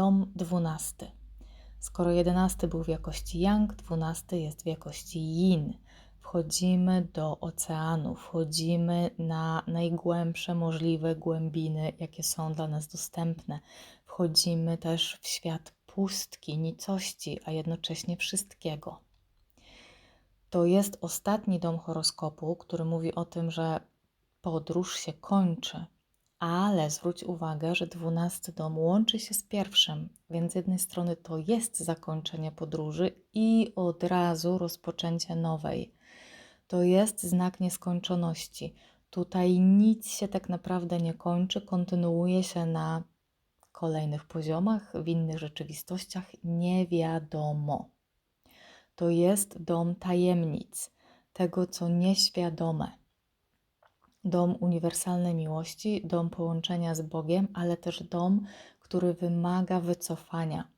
dom dwunasty. Skoro jedenasty był w jakości yang, dwunasty jest w jakości yin. Wchodzimy do oceanu, wchodzimy na najgłębsze możliwe głębiny, jakie są dla nas dostępne. Wchodzimy też w świat pustki, nicości, a jednocześnie wszystkiego. To jest ostatni dom horoskopu, który mówi o tym, że podróż się kończy, ale zwróć uwagę, że dwunasty dom łączy się z pierwszym, więc z jednej strony to jest zakończenie podróży i od razu rozpoczęcie nowej. To jest znak nieskończoności. Tutaj nic się tak naprawdę nie kończy, kontynuuje się na kolejnych poziomach, w innych rzeczywistościach, nie wiadomo. To jest dom tajemnic, tego co nieświadome dom uniwersalnej miłości, dom połączenia z Bogiem, ale też dom, który wymaga wycofania.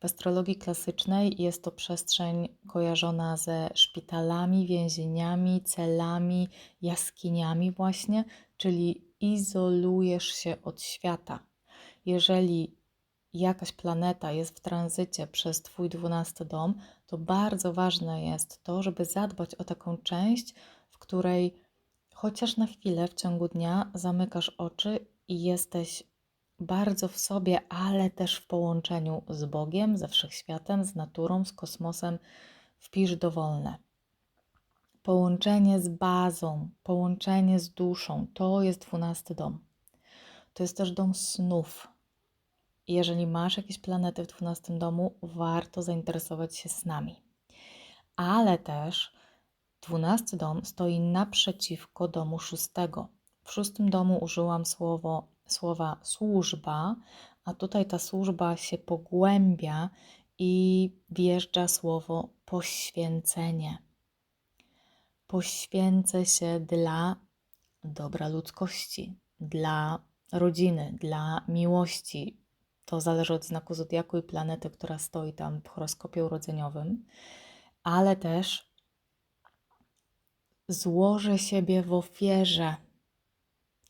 W astrologii klasycznej jest to przestrzeń kojarzona ze szpitalami, więzieniami, celami, jaskiniami, właśnie, czyli izolujesz się od świata. Jeżeli jakaś planeta jest w tranzycie przez Twój dwunasty dom, to bardzo ważne jest to, żeby zadbać o taką część, w której chociaż na chwilę w ciągu dnia zamykasz oczy i jesteś bardzo w sobie, ale też w połączeniu z Bogiem, ze wszechświatem, z naturą, z kosmosem, wpisz dowolne. Połączenie z bazą, połączenie z duszą to jest dwunasty dom. To jest też dom snów. Jeżeli masz jakieś planety w dwunastym domu, warto zainteresować się snami. Ale też Dwunasty dom stoi naprzeciwko domu szóstego. W szóstym domu użyłam słowo, słowa służba, a tutaj ta służba się pogłębia i wjeżdża słowo poświęcenie. Poświęcę się dla dobra ludzkości, dla rodziny, dla miłości. To zależy od znaku zodiaku i planety, która stoi tam w horoskopie urodzeniowym, ale też złożę siebie w ofierze.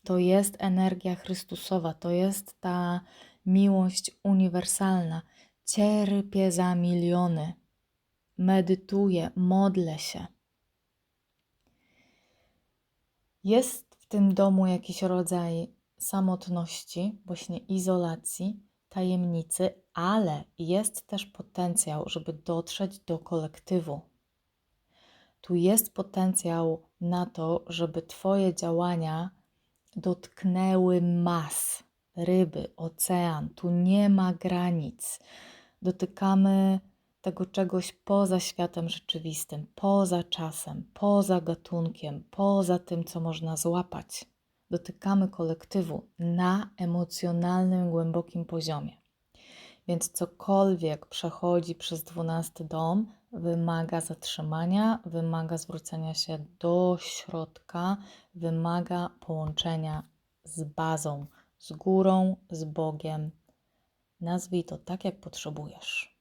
To jest energia Chrystusowa, to jest ta miłość uniwersalna. Cierpię za miliony, medytuję, modlę się. Jest w tym domu jakiś rodzaj samotności, właśnie izolacji, tajemnicy, ale jest też potencjał, żeby dotrzeć do kolektywu, tu jest potencjał na to, żeby Twoje działania dotknęły mas, ryby, ocean. Tu nie ma granic. Dotykamy tego czegoś poza światem rzeczywistym, poza czasem, poza gatunkiem, poza tym, co można złapać. Dotykamy kolektywu na emocjonalnym, głębokim poziomie. Więc cokolwiek przechodzi przez dwunasty dom, wymaga zatrzymania, wymaga zwrócenia się do środka, wymaga połączenia z bazą, z górą, z Bogiem. Nazwij to tak, jak potrzebujesz.